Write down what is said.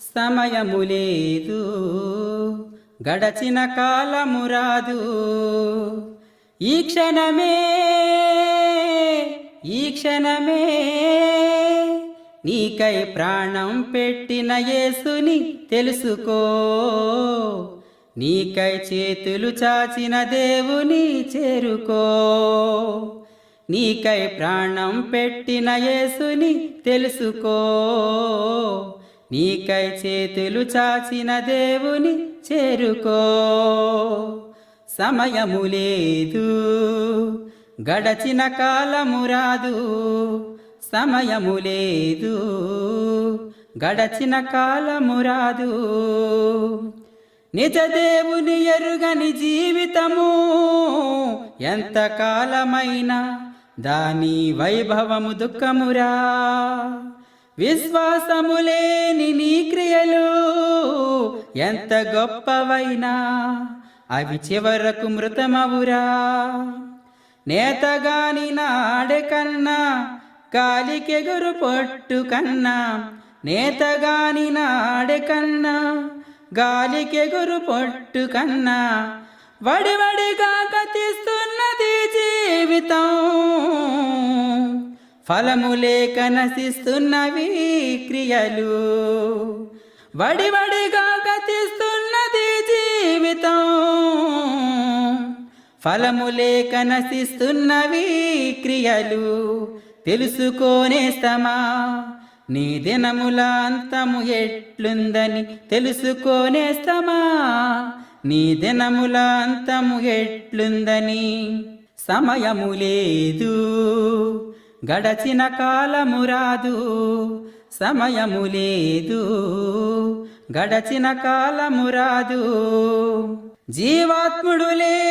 సమయము లేదు గడచిన కాలము రాదు. ఈ క్షణమే ఈ క్షణమే నీకై ప్రాణం పెట్టిన యేసుని తెలుసుకో. నీకై చేతులు చాచిన దేవుని చేరుకో. నీకై ప్రాణం పెట్టిన యేసుని తెలుసుకో. నీకై చేతులు చాచిన దేవుని చేరుకో. సమయము లేదు గడచిన కాలము రాదు. సమయము లేదు గడచిన కాలము రాదు. నిజ దేవుని ఎరుగని జీవితము ఎంత కాలమైనా దాని వైభవము దుఃఖమురా. విశ్వాసములేని నీ క్రియలు ఎంత గొప్పవైనా అవి చివరకు మృతమవురా. నేతగాని నాడే కన్నా గాలికెగురు పొట్టు కన్నా నేతగాని నాడే కన్నా గాలికెగురు పొట్టు కన్నా వడివడిగా గతిస్తున్నది జీవితం. ఫలము లేక నశిస్తున్నవి క్రియలు. వడివడిగా గతిస్తున్నది జీవితం. ఫలములే లేక నశిస్తున్నవి క్రియలు. తెలుసుకోనేస్తమా నీ దినముల అంతము ఎట్లుందని తెలుసుకోనేస్తమా నీ దినముల అంతము ఎట్లుందని సమయము లేదు. గడచిన కాలము రాదు సమయము లేదు. గడచిన కాలము రాదు జీవాత్ముడు లే